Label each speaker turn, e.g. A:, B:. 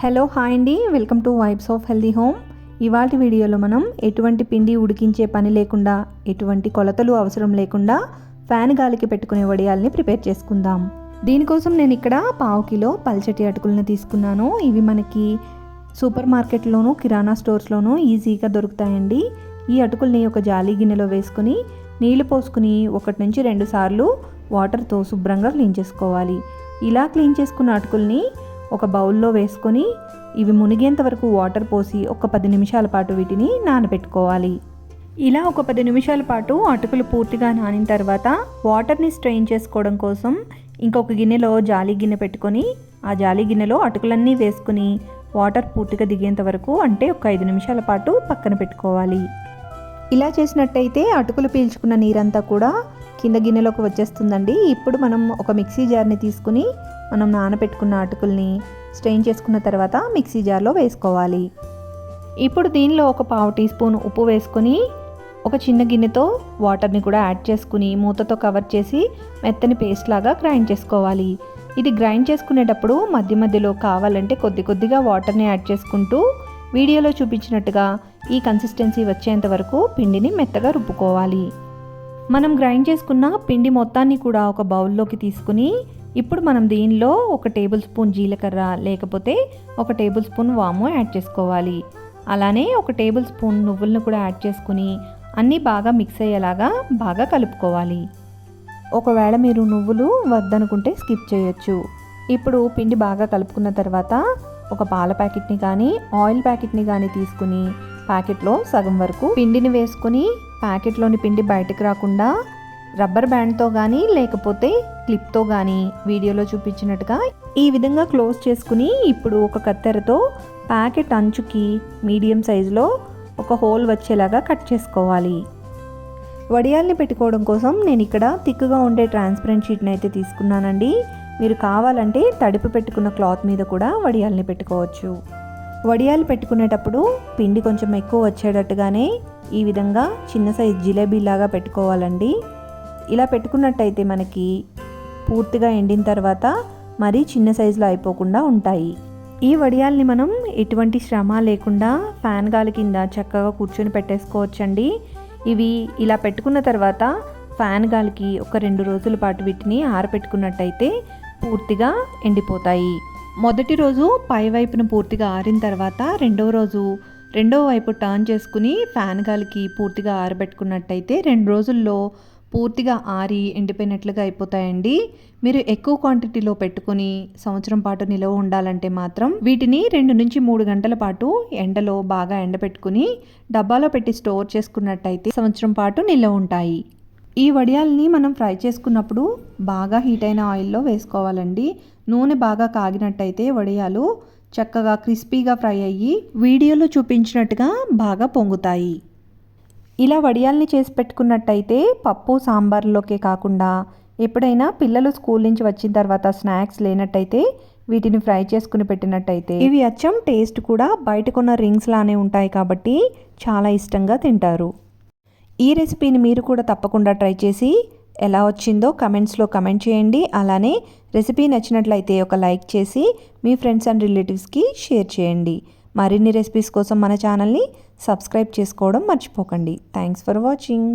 A: Hello hi అండి. Welcome to vibes of healthy home. ఇవాటి వీడియోలో మనం ఎటువంటి పిండి ఉడికించే పని లేకుండా ఎటువంటి కొలతలు అవసరం లేకుండా ఫ్యాన్ గాలికి పెట్టుకునే వడియాల్ని ప్రిపేర్ చేసుకుందాం. దీనికోసం నేను ఇక్కడ పావు కిలో పల్చటి అటుకులను తీసుకున్నాను. ఇవి మనకి సూపర్ మార్కెట్లోనూ కిరాణా స్టోర్స్లోనూ ఈజీగా దొరుకుతాయండి. ఈ అటుకుల్ని ఒక జాలీ గిన్నెలో వేసుకుని నీళ్ళు పోసుకుని ఒకటి నుంచి రెండు సార్లు వాటర్తో శుభ్రంగా క్లీన్ చేసుకోవాలి. ఇలా క్లీన్ చేసుకున్న అటుకుల్ని ఒక బౌల్లో వేసుకొని ఇవి మునిగేంత వరకు వాటర్ పోసి ఒక పది నిమిషాల పాటు వీటిని నానబెట్టుకోవాలి. ఇలా ఒక పది నిమిషాల పాటు అటుకులు పూర్తిగా నానిన తర్వాత వాటర్ని స్ట్రెయిన్ చేసుకోవడం కోసం ఇంకొక గిన్నెలో జాలి గిన్నె పెట్టుకొని ఆ జాలి గిన్నెలో అటుకులన్నీ వేసుకుని వాటర్ పూర్తిగా దిగేంత వరకు అంటే ఒక ఐదు నిమిషాల పాటు పక్కన పెట్టుకోవాలి. ఇలా చేసినట్టయితే అటుకులు పీల్చుకున్న నీరంతా కూడా కింద గిన్నెలోకి వచ్చేస్తుందండి. ఇప్పుడు మనం ఒక మిక్సీ జార్ని తీసుకుని మనం నానబెట్టుకున్న అటుకుల్ని స్ట్రెయిన్ చేసుకున్న తర్వాత మిక్సీ జార్లో వేసుకోవాలి. ఇప్పుడు దీనిలో ఒక పావు టీ స్పూన్ ఉప్పు వేసుకొని ఒక చిన్న గిన్నెతో వాటర్ని కూడా యాడ్ చేసుకుని మూతతో కవర్ చేసి మెత్తని పేస్ట్ లాగా గ్రైండ్ చేసుకోవాలి. ఇది గ్రైండ్ చేసుకునేటప్పుడు మధ్య మధ్యలో కావాలంటే కొద్ది కొద్దిగా వాటర్ని యాడ్ చేసుకుంటూ వీడియోలో చూపించినట్టుగా ఈ కన్సిస్టెన్సీ వచ్చేంత వరకు పిండిని మెత్తగా రుబ్బుకోవాలి. మనం గ్రైండ్ చేసుకున్న పిండి మొత్తాన్ని కూడా ఒక బౌల్లోకి తీసుకుని ఇప్పుడు మనం దీనిలో ఒక టేబుల్ స్పూన్ జీలకర్ర లేకపోతే ఒక టేబుల్ స్పూన్ వాము యాడ్ చేసుకోవాలి. అలానే ఒక టేబుల్ స్పూన్ నువ్వులను కూడా యాడ్ చేసుకుని అన్నీ బాగా మిక్స్ అయ్యేలాగా బాగా కలుపుకోవాలి. ఒకవేళ మీరు నువ్వులు వద్దనుకుంటే స్కిప్ చేయొచ్చు. ఇప్పుడు పిండి బాగా కలుపుకున్న తర్వాత ఒక పాల ప్యాకెట్ని కానీ ఆయిల్ ప్యాకెట్ని కానీ తీసుకుని ప్యాకెట్లో సగం వరకు పిండిని వేసుకుని ప్యాకెట్లోని పిండి బయటకు రాకుండా రబ్బర్ బ్యాండ్తో కానీ లేకపోతే క్లిప్తో కానీ వీడియోలో చూపించినట్టుగా ఈ విధంగా క్లోజ్ చేసుకుని ఇప్పుడు ఒక కత్తెరతో ప్యాకెట్ అంచుకి మీడియం సైజులో ఒక హోల్ వచ్చేలాగా కట్ చేసుకోవాలి. వడియాల్ని పెట్టుకోవడం కోసం నేను ఇక్కడ థిక్గా ఉండే ట్రాన్స్పరెంట్ షీట్ని అయితే తీసుకున్నానండి. మీరు కావాలంటే తడిపి పెట్టుకున్న క్లాత్ మీద కూడా వడియాల్ని పెట్టుకోవచ్చు. వడియాలు పెట్టుకునేటప్పుడు పిండి కొంచెం ఎక్కువ వచ్చేటట్టుగానే ఈ విధంగా చిన్న సైజ్ జిలేబీలాగా పెట్టుకోవాలండి. ఇలా పెట్టుకున్నట్టయితే మనకి పూర్తిగా ఎండిన తర్వాత మరీ చిన్న సైజులో అయిపోకుండా ఉంటాయి. ఈ వడియాల్ని మనం ఎటువంటి శ్రమ లేకుండా ఫ్యాన్ గాలి కింద చక్కగా కూర్చొని పెట్టేసుకోవచ్చండి. ఇవి ఇలా పెట్టుకున్న తర్వాత ఫ్యాన్ గాలికి ఒక రెండు రోజుల పాటు వీటిని ఆరపెట్టుకున్నట్టయితే పూర్తిగా ఎండిపోతాయి. మొదటి రోజు పై వైపున పూర్తిగా ఆరిన తర్వాత రెండవ రోజు రెండవ వైపు టర్న్ చేసుకుని ఫ్యాన్ గాలికి పూర్తిగా ఆరబెట్టుకున్నట్టయితే రెండు రోజుల్లో పూర్తిగా ఆరి ఎండిపోయినట్లుగా అయిపోతాయండి. మీరు ఎక్కువ క్వాంటిటీలో పెట్టుకుని సంవత్సరం పాటు నిలవ ఉండాలంటే మాత్రం వీటిని రెండు నుంచి మూడు గంటల పాటు ఎండలో బాగా ఎండబెట్టుకుని డబ్బాలో పెట్టి స్టోర్ చేసుకున్నట్టయితే సంవత్సరం పాటు నిలవ ఉంటాయి. ఈ వడియాల్ని మనం ఫ్రై చేసుకున్నప్పుడు బాగా హీట్ అయిన ఆయిల్లో వేసుకోవాలండి. నూనె బాగా కాగినట్టయితే వడియాలు చక్కగా క్రిస్పీగా ఫ్రై అయ్యి వీడియోలో చూపించినట్టుగా బాగా పొంగుతాయి. ఇలా వడియాల్ని చేసి పెట్టుకున్నట్టయితే పప్పు సాంబార్లోకే కాకుండా ఎప్పుడైనా పిల్లలు స్కూల్ నుంచి వచ్చిన తర్వాత స్నాక్స్ లేనట్టయితే వీటిని ఫ్రై చేసుకుని పెట్టినట్టయితే ఇవి అచ్చం టేస్ట్ కూడా బయటకున్న రింగ్స్ లానే ఉంటాయి కాబట్టి చాలా ఇష్టంగా తింటారు. ఈ రెసిపీని మీరు కూడా తప్పకుండా ట్రై చేసి ఎలా వచ్చిందో కమెంట్స్లో కమెంట్ చేయండి. అలానే రెసిపీ నచ్చినట్లయితే ఒక లైక్ చేసి మీ ఫ్రెండ్స్ అండ్ రిలేటివ్స్కి షేర్ చేయండి. మరిన్ని రెసిపీస్ కోసం మన ఛానల్ని సబ్స్క్రైబ్ చేసుకోవడం మర్చిపోకండి. Thanks for watching